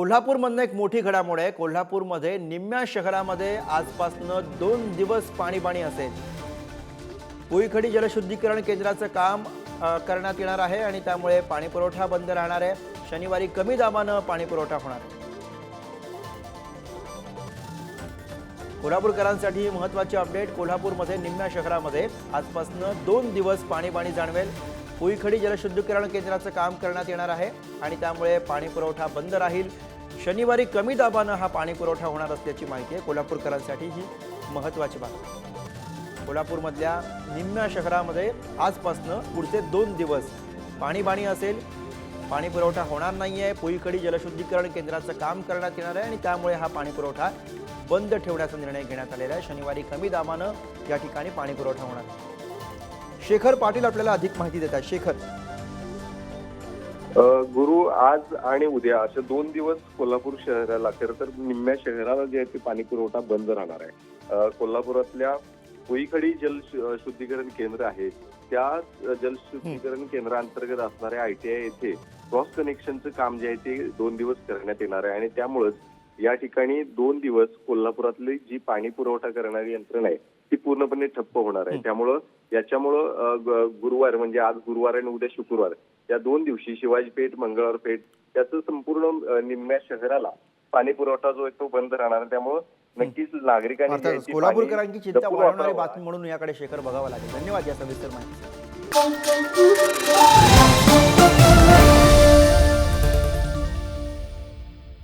कोल्हापूरमधनं एक मोठी घडामोड आहे. कोल्हापूरमध्ये निम्म्या शहरामध्ये आजपासनं दोन दिवस पाणी पाणी असेल. पुईखडी जलशुद्धीकरण केंद्राचं काम करण्यात येणार आहे आणि त्यामुळे पाणीपुरवठा बंद राहणार आहे. शनिवारी कमी दाबानं पाणीपुरवठा होणार आहे. कोल्हापूरकरांसाठी महत्त्वाचे महत्वाची अपडेट कोल्हापूरमध्ये निम्म्या शहरामध्ये आजपासनं दोन दिवस पाणी पाणी जाणवेल. पुईखडी जलशुद्धीकरण केंद्राचं काम करण्यात येणार आहे आणि त्यामुळे पाणी पुरवठा बंद राहील. शनिवारी कमी दाबानं हा पाणी पुरवठा होणार असल्याची माहिती आहे. कोल्हापूरकरांसाठी ही महत्वाची बातमी. कोल्हापूरमधल्या निम्म्या शहरामध्ये आजपासनं पुढचे दोन दिवस पाणीबाणी असेल. पाणी पुरवठा होणार नाही आहे पुईखडी जलशुद्धीकरण केंद्राचं काम करण्यात येणार आहे आणि त्यामुळे हा पाणी पुरवठा बंद ठेवण्याचा निर्णय घेण्यात आलेला आहे. शनिवारी कमी दाबानं या ठिकाणी पाणी पुरवठा होणार आहे. शेखर पाटील आपल्याला अधिक माहिती देत आहेत. शेखर. गुरु आज आणि उद्या असे दोन दिवस कोल्हापूर शहराला खरं तर निम्म्या शहराला जे आहे ते पाणी पुरवठा बंद राहणार आहे. कोल्हापुरातल्या भुईखडी जल शुद्धीकरण केंद्र आहे. त्या जलशुद्धीकरण केंद्रांतर्गत असणाऱ्या आयटीआय येथे क्रॉस कनेक्शनचं काम जे आहे ते दोन दिवस करण्यात येणार आहे. आणि त्यामुळेच या ठिकाणी दोन दिवस कोल्हापुरातली जी पाणी पुरवठा करणारी यंत्रणा आहे ती पूर्णपणे ठप्प होणार आहे. त्यामुळं याच्यामुळं गुरुवार म्हणजे आज गुरुवार आणि उद्या शुक्रवार या दोन दिवशी शिवाजी पेठ मंगळवार पेठ त्याचं संपूर्ण निम्म्या शहराला पाणी पुरवठा जो आहे तो बंद राहणार. आहे. त्यामुळं नक्कीच नागरिकांनी कोल्हापूरकरांची चिंता वाढवणारी. बातमी म्हणून याकडे शेखर बघावं लागेल. धन्यवाद या सविस्तर माहिती.